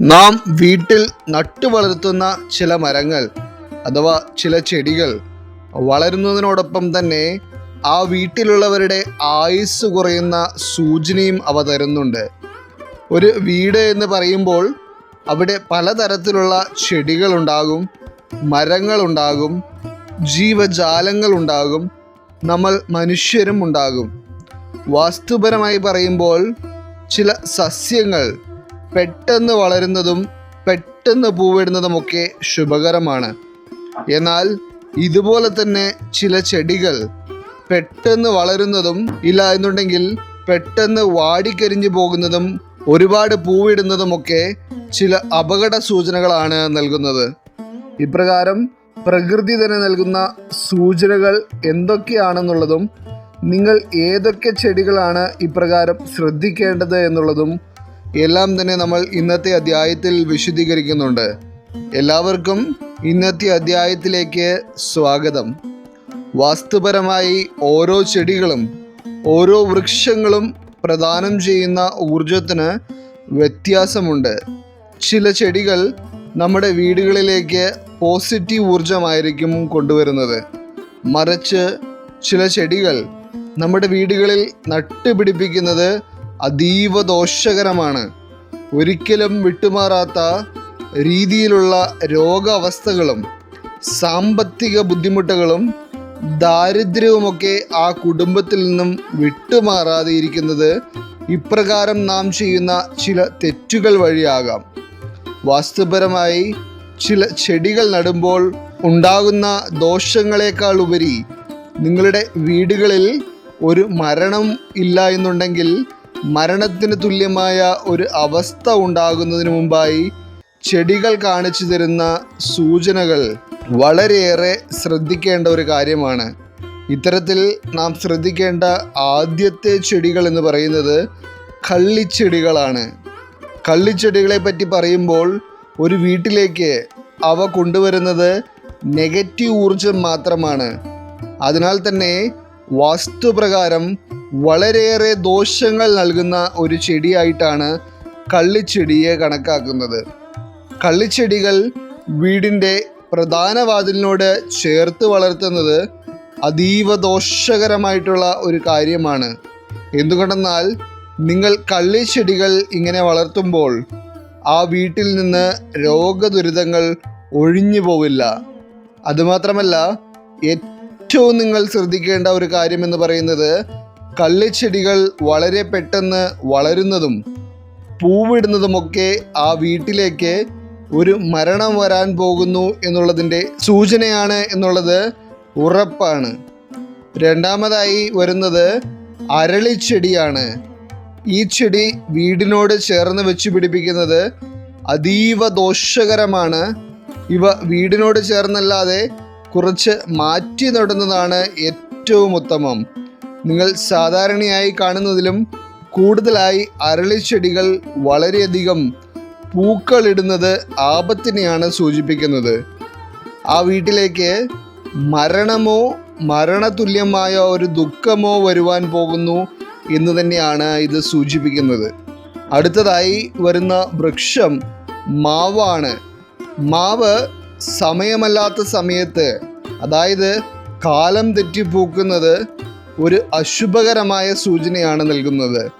നാം വീട്ടിൽ നട്ടു വളർത്തുന്ന ചില മരങ്ങൾ അഥവാ ചില ചെടികൾ വളരുന്നതിനോടൊപ്പം തന്നെ ആ വീട്ടിലുള്ളവരുടെ ആയുസ് കുറയുന്ന സൂചനയും അവ തരുന്നുണ്ട്. ഒരു വീട് എന്ന് പറയുമ്പോൾ അവിടെ പലതരത്തിലുള്ള ചെടികളുണ്ടാകും മരങ്ങളുണ്ടാകും ജീവജാലങ്ങളുണ്ടാകും നമ്മൾ മനുഷ്യരും ഉണ്ടാകും. വാസ്തുപരമായി പറയുമ്പോൾ ചില സസ്യങ്ങൾ പെട്ടെന്ന് വളരുന്നതും പെട്ടെന്ന് പൂവിടുന്നതുമൊക്കെ ശുഭകരമാണ്. എന്നാൽ ഇതുപോലെ തന്നെ ചില ചെടികൾ പെട്ടെന്ന് വളരുന്നതും ഇല്ല എന്നുണ്ടെങ്കിൽ പെട്ടെന്ന് വാടിക്കരിഞ്ഞു പോകുന്നതും ഒരുപാട് പൂവിടുന്നതുമൊക്കെ ചില അപകട സൂചനകളാണ് നൽകുന്നത്. ഇപ്രകാരം പ്രകൃതി തന്നെ നൽകുന്ന സൂചനകൾ എന്തൊക്കെയാണെന്നുള്ളതും നിങ്ങൾ ഏതൊക്കെ ചെടികളാണ് ഇപ്രകാരം ശ്രദ്ധിക്കേണ്ടത് എന്നുള്ളതും എല്ലാം തന്നെ നമ്മൾ ഇന്നത്തെ അധ്യായത്തിൽ വിശദീകരിക്കുന്നുണ്ട്. എല്ലാവർക്കും ഇന്നത്തെ അധ്യായത്തിലേക്ക് സ്വാഗതം. വാസ്തുപരമായി ഓരോ ചെടികളും ഓരോ വൃക്ഷങ്ങളും പ്രദാനം ചെയ്യുന്ന ഊർജത്തിന് വ്യത്യാസമുണ്ട്. ചില ചെടികൾ നമ്മുടെ വീടുകളിലേക്ക് പോസിറ്റീവ് ഊർജമായിരിക്കും കൊണ്ടുവരുന്നത്. മറിച്ച് ചില ചെടികൾ നമ്മുടെ വീടുകളിൽ നട്ടുപിടിപ്പിക്കുന്നത് അതീവ ദോഷകരമാണ്. ഒരിക്കലും വിട്ടുമാറാത്ത രീതിയിലുള്ള രോഗാവസ്ഥകളും സാമ്പത്തിക ബുദ്ധിമുട്ടുകളും ദാരിദ്ര്യവുമൊക്കെ ആ കുടുംബത്തിൽ നിന്നും വിട്ടുമാറാതെ ഇരിക്കുന്നത് ഇപ്രകാരം നാം ചെയ്യുന്ന ചില തെറ്റുകൾ വഴിയാകാം. വാസ്തുപരമായി ചില ചെടികൾ നടുമ്പോൾ ഉണ്ടാകുന്ന ദോഷങ്ങളെക്കാൾ ഉപരി നിങ്ങളുടെ വീടുകളിൽ ഒരു മരണം ഇല്ല എന്നുണ്ടെങ്കിൽ മരണത്തിന് തുല്യമായ ഒരു അവസ്ഥ ഉണ്ടാകുന്നതിന് മുമ്പായി ചെടികൾ കാണിച്ചു തരുന്ന സൂചനകൾ വളരെയേറെ ശ്രദ്ധിക്കേണ്ട ഒരു കാര്യമാണ്. ഇത്തരത്തിൽ നാം ശ്രദ്ധിക്കേണ്ട ആദ്യത്തെ ചെടികൾ എന്ന് പറയുന്നത് കള്ളിച്ചെടികളാണ്. കള്ളിച്ചെടികളെ പറ്റി പറയുമ്പോൾ ഒരു വീട്ടിലേക്ക് അവ കൊണ്ടുവരുന്നത് നെഗറ്റീവ് ഊർജം മാത്രമാണ്. അതിനാൽ തന്നെ വാസ്തുപ്രകാരം വളരെയേറെ ദോഷങ്ങൾ നൽകുന്ന ഒരു ചെടിയായിട്ടാണ് കള്ളിച്ചെടിയെ കണക്കാക്കുന്നത്. കള്ളിച്ചെടികൾ വീടിന്റെ പ്രധാന വാതിലിനോട് ചേർത്ത് വളർത്തുന്നത് അതീവ ദോഷകരമായിട്ടുള്ള ഒരു കാര്യമാണ്. എന്തുകൊണ്ടെന്നാൽ നിങ്ങൾ കള്ളിച്ചെടികൾ ഇങ്ങനെ വളർത്തുമ്പോൾ ആ വീട്ടിൽ നിന്ന് രോഗദുരിതങ്ങൾ ഒഴിഞ്ഞു പോവില്ല. അതുമാത്രമല്ല ഏറ്റവും നിങ്ങൾ ശ്രദ്ധിക്കേണ്ട ഒരു കാര്യമെന്ന് പറയുന്നത് കള്ളിച്ചെടികൾ വളരെ പെട്ടെന്ന് വളരുന്നതും പൂവിടുന്നതുമൊക്കെ ആ വീട്ടിലേക്ക് ഒരു മരണം വരാൻ പോകുന്നു എന്നുള്ളതിന്റെ സൂചനയാണ് എന്നുള്ളത് ഉറപ്പാണ്. രണ്ടാമതായി വരുന്നത് അരളിച്ചെടിയാണ്. ഈ ചെടി വീടിനോട് ചേർന്ന് വെച്ച് പിടിപ്പിക്കുന്നത് അതീവ ദോഷകരമാണ്. ഇവ വീടിനോട് ചേർന്നല്ലാതെ കുറച്ച് മാറ്റി നടുന്നതാണ് ഏറ്റവും ഉത്തമം. നിങ്ങൾ സാധാരണയായി കാണുന്നതിലും കൂടുതലായി അരളിച്ചെടികൾ വളരെയധികം പൂക്കളിടുന്നത് ആപത്തിനെയാണ് സൂചിപ്പിക്കുന്നത്. ആ വീട്ടിലേക്ക് മരണമോ മരണതുല്യമായ ഒരു ദുഃഖമോ വരുവാൻ പോകുന്നു എന്ന് തന്നെയാണ് ഇത് സൂചിപ്പിക്കുന്നത്. അടുത്തതായി വരുന്ന വൃക്ഷം മാവാണ്. മാവ് സമയമല്ലാത്ത സമയത്ത് അതായത് കാലം തെറ്റി പൂക്കുന്നത് ഒരു അശുഭകരമായ സൂചനയാണ് നൽകുന്നത്.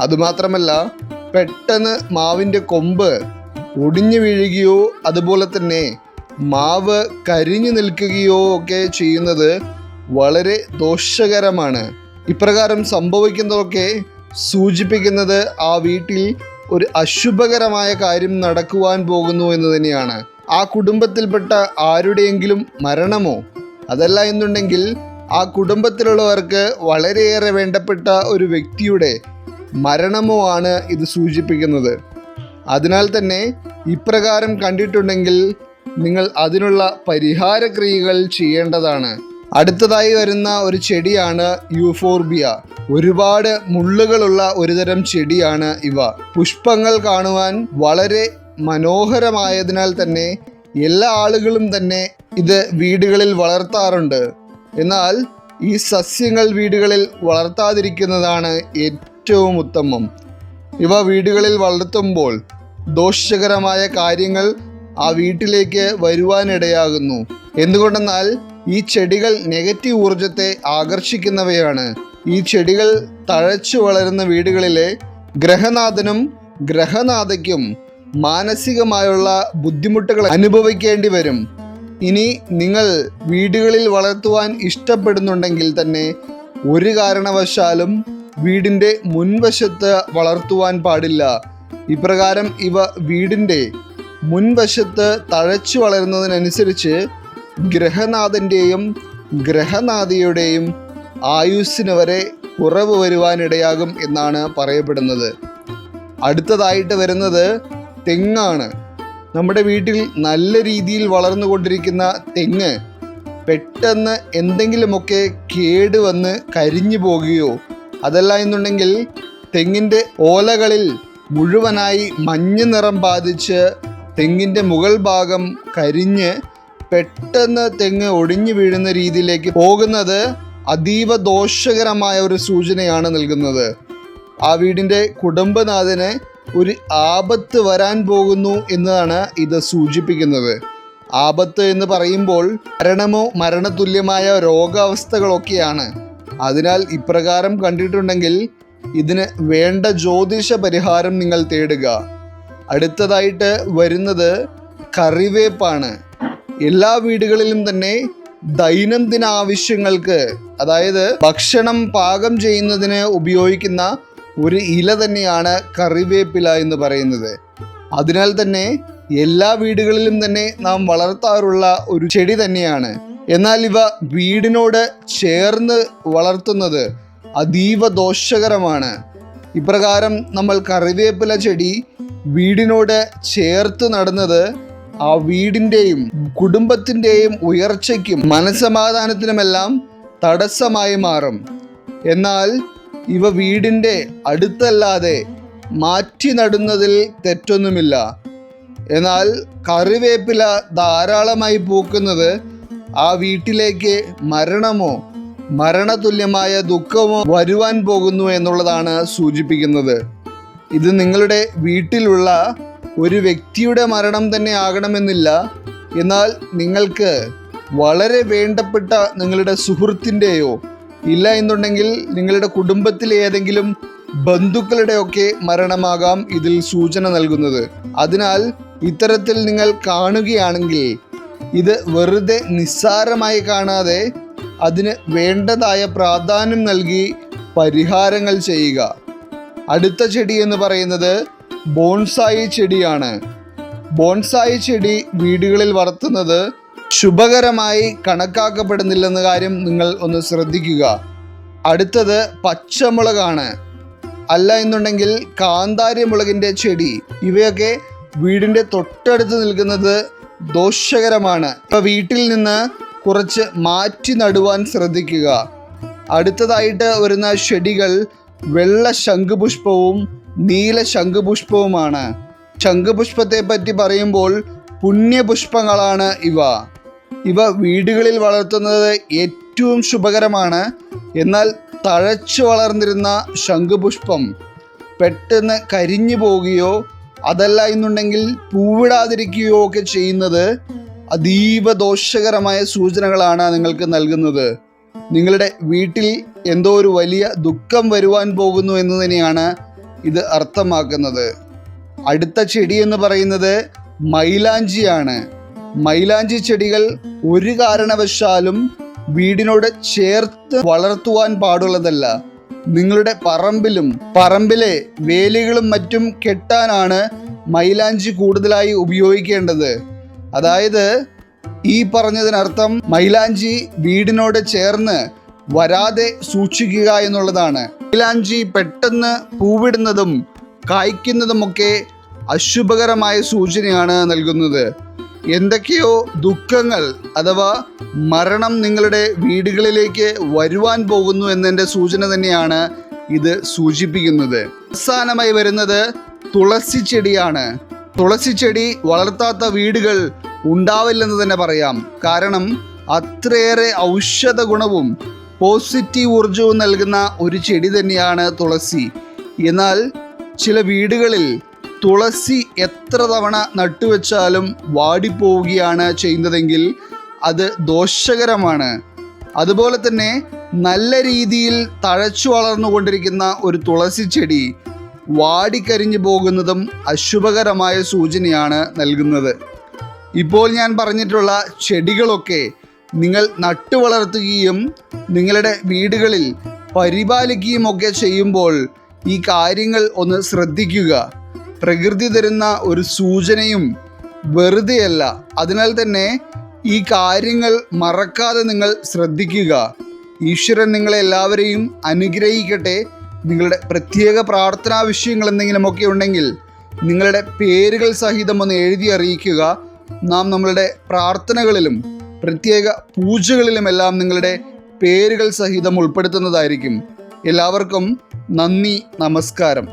അതുമാത്രമല്ല പെട്ടെന്ന് മാവിന്റെ കൊമ്പ് ഒടിഞ്ഞു വീഴുകയോ അതുപോലെ തന്നെ മാവ് കരിഞ്ഞു നിൽക്കുകയോ ഒക്കെ ചെയ്യുന്നത് വളരെ ദോഷകരമാണ്. ഇപ്രകാരം സംഭവിക്കുന്നതൊക്കെ സൂചിപ്പിക്കുന്നത് ആ വീട്ടിൽ ഒരു അശുഭകരമായ കാര്യം നടക്കുവാൻ പോകുന്നു എന്ന് തന്നെയാണ്. ആ കുടുംബത്തിൽപ്പെട്ട ആരുടെയെങ്കിലും മരണമോ? അതല്ല എന്നുണ്ടെങ്കിൽ ആ കുടുംബത്തിലുള്ളവർക്ക് വളരെയേറെ വേണ്ടപ്പെട്ട ഒരു വ്യക്തിയുടെ മരണമോ ആണ് ഇത് സൂചിപ്പിക്കുന്നത്. അതിനാൽ തന്നെ ഇപ്രകാരം കണ്ടിട്ടുണ്ടെങ്കിൽ നിങ്ങൾ അതിനുള്ള പരിഹാരക്രിയകൾ ചെയ്യേണ്ടതാണ്. അടുത്തതായി വരുന്ന ഒരു ചെടിയാണ് യൂഫോർബിയ. ഒരുപാട് മുള്ളുകളുള്ള ഒരുതരം ചെടിയാണ് ഇവ. പുഷ്പങ്ങൾ കാണുവാൻ വളരെ മനോഹരമായതിനാൽ തന്നെ എല്ലാ ആളുകളും തന്നെ ഇത് വീടുകളിൽ വളർത്താറുണ്ട്. എന്നാൽ ഈ സസ്യങ്ങൾ വീടുകളിൽ വളർത്താതിരിക്കുന്നതാണ് ഏറ്റവും ഉത്തമം. ഇവ വീടുകളിൽ വളർത്തുമ്പോൾ ദോഷകരമായ കാര്യങ്ങൾ ആ വീട്ടിലേക്ക് വരുവാനിടയാകുന്നു. എന്തുകൊണ്ടെന്നാൽ ഈ ചെടികൾ നെഗറ്റീവ് ഊർജത്തെ ആകർഷിക്കുന്നവയാണ്. ഈ ചെടികൾ തഴച്ചു വളരുന്ന വീടുകളിലെ ഗ്രഹനാഥനും ഗ്രഹനാഥയ്ക്കും മാനസികമായുള്ള ബുദ്ധിമുട്ടുകൾ അനുഭവിക്കേണ്ടി വരും. ഇനി നിങ്ങൾ വീടുകളിൽ വളർത്തുവാൻ ഇഷ്ടപ്പെടുന്നുണ്ടെങ്കിൽ തന്നെ ഒരു കാരണവശാലും വീടിന്റെ മുൻവശത്ത് വളർത്തുവാൻ പാടില്ല. ഇപ്രകാരം ഇവ വീടിന്റെ മുൻവശത്ത് തഴച്ചു വളരുന്നതിനനുസരിച്ച് ഗ്രഹനാഥന്റെയും ഗ്രഹനാഥിയുടെയും ആയുസ്സിന് വരെ കുറവ് വരുവാനിടയാകും എന്നാണ് പറയപ്പെടുന്നത്. അടുത്തതായിട്ട് വരുന്നത് തെങ്ങാണ്. നമ്മുടെ വീട്ടിൽ നല്ല രീതിയിൽ വളർന്നുകൊണ്ടിരിക്കുന്ന തെങ്ങ് പെട്ടെന്ന് എന്തെങ്കിലുമൊക്കെ കേട് വന്ന് കരിഞ്ഞു പോകുകയോ അതല്ല എന്നുണ്ടെങ്കിൽ തെങ്ങിന്റെ ഓലകളിൽ മുഴുവനായി മഞ്ഞ നിറം ബാധിച്ച് തെങ്ങിന്റെ മുകൾ ഭാഗം കരിഞ്ഞ് പെട്ടെന്ന് തെങ്ങ് ഒടിഞ്ഞു വീഴുന്ന രീതിയിലേക്ക് പോകുന്നത് അതീവ ദോഷകരമായ ഒരു സൂചനയാണ് നൽകുന്നത്. ആ വീടിന്റെ കുടുംബനാഥന് ഒരു ആപത്ത് വരാൻ പോകുന്നു എന്നതാണ് ഇത് സൂചിപ്പിക്കുന്നത്. ആപത്ത് എന്ന് പറയുമ്പോൾ മരണമോ മരണതുല്യമായ രോഗാവസ്ഥകളൊക്കെയാണ്. അതിനാൽ ഇപ്രകാരം കണ്ടിട്ടുണ്ടെങ്കിൽ ഇതിന് വേണ്ട ജ്യോതിഷ പരിഹാരം നിങ്ങൾ തേടുക. അടുത്തതായിട്ട് വരുന്നത് കറിവേപ്പാണ്. എല്ലാ വീടുകളിലും തന്നെ ദൈനംദിന ആവശ്യങ്ങൾക്ക് അതായത് ഭക്ഷണം പാകം ചെയ്യുന്നതിന് ഉപയോഗിക്കുന്ന ഒരു ഇല തന്നെയാണ് കറിവേപ്പില എന്ന് പറയുന്നത്. അതിനാൽ തന്നെ എല്ലാ വീടുകളിലും തന്നെ നാം വളർത്താറുള്ള ഒരു ചെടി തന്നെയാണ്. എന്നാൽ ഇവ വീടിനോട് ചേർന്ന് വളർത്തുന്നത് അതീവ ദോഷകരമാണ്. ഇപ്രകാരം നമ്മൾ കറിവേപ്പില ചെടി വീടിനോട് ചേർത്ത് നടന്നത് ആ വീടിന്റെയും കുടുംബത്തിന്റെയും ഉയർച്ചയ്ക്കും മനസമാധാനത്തിനുമെല്ലാം തടസ്സമായി മാറും. എന്നാൽ ഇവ വീടിന്റെ അടുത്തല്ലാതെ മാറ്റി നടുന്നതിൽ തെറ്റൊന്നുമില്ല. എന്നാൽ കറിവേപ്പില ധാരാളമായി പൂക്കുന്നത് ആ വീട്ടിലേക്ക് മരണമോ മരണതുല്യമായ ദുഃഖമോ വരുവാൻ പോകുന്നു എന്നുള്ളതാണ് സൂചിപ്പിക്കുന്നത്. ഇത് നിങ്ങളുടെ വീട്ടിലുള്ള ഒരു വ്യക്തിയുടെ മരണം തന്നെ ആകണമെന്നില്ല. എന്നാൽ നിങ്ങൾക്ക് വളരെ വേണ്ടപ്പെട്ട നിങ്ങളുടെ സുഹൃത്തിന്റെയോ ഇല്ല എന്നുണ്ടെങ്കിൽ നിങ്ങളുടെ കുടുംബത്തിലെ ഏതെങ്കിലും ബന്ധുക്കളുടെയൊക്കെ മരണമാകാം ഇതിൽ സൂചന നൽകുന്നത്. അതിനാൽ ഇത്തരത്തിൽ നിങ്ങൾ കാണുകയാണെങ്കിൽ ഇത് വെറുതെ നിസ്സാരമായി കാണാതെ അതിന് വേണ്ടതായ പ്രാധാന്യം നൽകി പരിഹാരങ്ങൾ ചെയ്യുക. അടുത്ത ചെടി എന്ന് പറയുന്നത് ബോൺസായി ചെടിയാണ്. ബോൺസായി ചെടി വീടുകളിൽ വളർത്തുന്നത് ശുഭകരമായി കണക്കാക്കപ്പെടുന്നില്ലെന്ന കാര്യം നിങ്ങൾ ഒന്ന് ശ്രദ്ധിക്കുക. അടുത്തത് പച്ചമുളകാണ്. അല്ല എന്നുണ്ടെങ്കിൽ കാന്താരി മുളകിന്റെ ചെടി. ഇവയൊക്കെ വീടിന്റെ തൊട്ടടുത്ത് നിൽക്കുന്നത് ദോഷകരമാണ്. ഇപ്പോൾ വീട്ടിൽ നിന്ന് കുറച്ച് മാറ്റി നടുവാൻ ശ്രദ്ധിക്കുക. അടുത്തതായിട്ട് വരുന്ന ചെടികൾ വെള്ള ശംഖുപുഷ്പവും നീല ശംഖുപുഷ്പവുമാണ്. ശംഖുപുഷ്പത്തെ പറ്റി പറയുമ്പോൾ പുണ്യപുഷ്പങ്ങളാണ് ഇവ. ഇവ വീടുകളിൽ വളർത്തുന്നത് ഏറ്റവും ശുഭകരമാണ്. എന്നാൽ തഴച്ചു വളർന്നിരുന്ന ശംഖുപുഷ്പം പെട്ടെന്ന് കരിഞ്ഞു പോവുകയോ അതല്ല എന്നുണ്ടെങ്കിൽ പൂവിടാതിരിക്കുകയോ ഒക്കെ ചെയ്യുന്നത് അതീവ ദോഷകരമായ സൂചനകളാണ് നിങ്ങൾക്ക് നൽകുന്നത്. നിങ്ങളുടെ വീട്ടിൽ എന്തോ ഒരു വലിയ ദുഃഖം വരുവാൻ പോകുന്നു എന്ന് തന്നെയാണ് ഇത് അർത്ഥമാക്കുന്നത്. അടുത്ത ചെടി എന്ന് പറയുന്നത് മൈലാഞ്ചിയാണ്. മൈലാഞ്ചി ചെടികൾ ഒരു കാരണവശാലും വീടിനോട് ചേർത്ത് വളർത്തുവാൻ പാടുള്ളതല്ല. നിങ്ങളുടെ പറമ്പിലും പറമ്പിലെ വേലികളും മറ്റും കെട്ടാനാണ് മൈലാഞ്ചി കൂടുതലായി ഉപയോഗിക്കേണ്ടത്. അതായത് ഈ പറഞ്ഞതിനർത്ഥം മൈലാഞ്ചി വീടിനോട് ചേർന്ന് വരാതെ സൂക്ഷിക്കുക എന്നുള്ളതാണ്. മൈലാഞ്ചി പെട്ടെന്ന് പൂവിടുന്നതും കായ്ക്കുന്നതുമൊക്കെ അശുഭകരമായ സൂചനയാണ് നൽകുന്നത്. എന്തൊക്കെയോ ദുഃഖങ്ങൾ അഥവാ മരണം നിങ്ങളുടെ വീടുകളിലേക്ക് വരുവാൻ പോകുന്നു എന്നതിന്റെ സൂചന തന്നെയാണ് ഇത് സൂചിപ്പിക്കുന്നത്. അവസാനമായി വരുന്നത് തുളസി ചെടിയാണ്. തുളസി ചെടി വളർത്താത്ത വീടുകൾ ഉണ്ടാവില്ലെന്ന് തന്നെ പറയാം. കാരണം അത്രയേറെ ഔഷധ ഗുണവും പോസിറ്റീവ് ഊർജവും നൽകുന്ന ഒരു ചെടി തന്നെയാണ് തുളസി. എന്നാൽ ചില വീടുകളിൽ തുളസി എത്ര തവണ നട്ടുവെച്ചാലും വാടിപ്പോവുകയാണ് ചെയ്യുന്നതെങ്കിൽ അത് ദോഷകരമാണ്. അതുപോലെ തന്നെ നല്ല രീതിയിൽ തഴച്ചു വളർന്നുകൊണ്ടിരിക്കുന്ന ഒരു തുളസി ചെടി വാടിക്കരിഞ്ഞു പോകുന്നതും അശുഭകരമായ സൂചനയാണ് നൽകുന്നത്. ഇപ്പോൾ ഞാൻ പറഞ്ഞിട്ടുള്ള ചെടികളൊക്കെ നിങ്ങൾ നട്ടു വളർത്തുകയും നിങ്ങളുടെ വീടുകളിൽ പരിപാലിക്കുകയും ഒക്കെ ചെയ്യുമ്പോൾ ഈ കാര്യങ്ങൾ ഒന്ന് ശ്രദ്ധിക്കുക. പ്രകൃതി തരുന്ന ഒരു സൂചനയും വെറുതെയല്ല. അതിനാൽ തന്നെ ഈ കാര്യങ്ങൾ മറക്കാതെ നിങ്ങൾ ശ്രദ്ധിക്കുക. ഈശ്വരൻ നിങ്ങളെ എല്ലാവരെയും അനുഗ്രഹിക്കട്ടെ. നിങ്ങളുടെ പ്രത്യേക പ്രാർത്ഥനാ വിഷയങ്ങൾ എന്തെങ്കിലുമൊക്കെ ഉണ്ടെങ്കിൽ നിങ്ങളുടെ പേരുകൾ സഹിതം ഒന്ന് എഴുതി അറിയിക്കുക. നാം നമ്മളുടെ പ്രാർത്ഥനകളിലും പ്രത്യേക പൂജകളിലുമെല്ലാം നിങ്ങളുടെ പേരുകൾ സഹിതം ഉൾപ്പെടുത്തുന്നതായിരിക്കും. എല്ലാവർക്കും നന്ദി നമസ്കാരം.